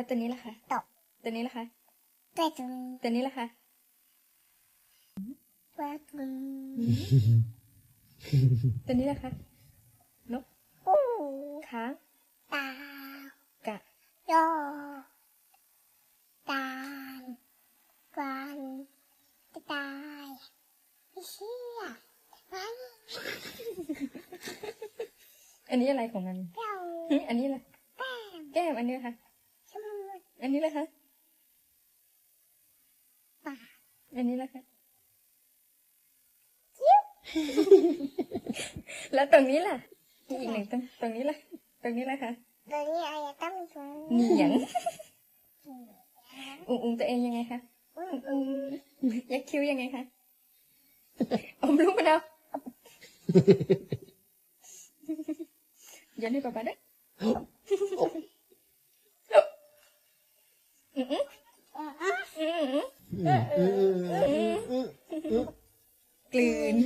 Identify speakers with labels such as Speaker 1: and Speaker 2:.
Speaker 1: แล้วตัวนี้ล่ะคะ
Speaker 2: ตก
Speaker 1: ตัวนี้ล่ะคะ
Speaker 2: ตัวตรง
Speaker 1: ตัวนี้ล่ะคะ
Speaker 2: ตัวตรง
Speaker 1: ตัวนี้ล่ะคะนก
Speaker 2: ปู
Speaker 1: ค้าง
Speaker 2: ตากะโยตาลกวานกระต่ายไม่เชื่อไว้
Speaker 1: อันนี้อะไรของมัน
Speaker 2: เปล่า
Speaker 1: หึอันนี้อะไร
Speaker 2: แป้ง
Speaker 1: แก้มอันนี้ล่ะคะ
Speaker 2: สมุด
Speaker 1: อันนี้ล่ะคะ
Speaker 2: ปาก
Speaker 1: อันนี้ล่ะคะ
Speaker 2: ยิ้ว
Speaker 1: แล้วตรงนี้ล่ะมีอีกหนึ่งตรงตรงนี้ล่ะ ตรงนี้ล่ะคะ
Speaker 2: ตัวนี้อะไรต้องมีถุง
Speaker 1: เหนียงอุ้งอุ้งตัวเองยังไงคะ
Speaker 2: อุ้ย
Speaker 1: อุ้งยักคิ้วยังไงคะอมลูกมะนาวโยันให้ป๊าป๊าด้วยอืออืออืออือ
Speaker 2: เออเออ
Speaker 1: กลืน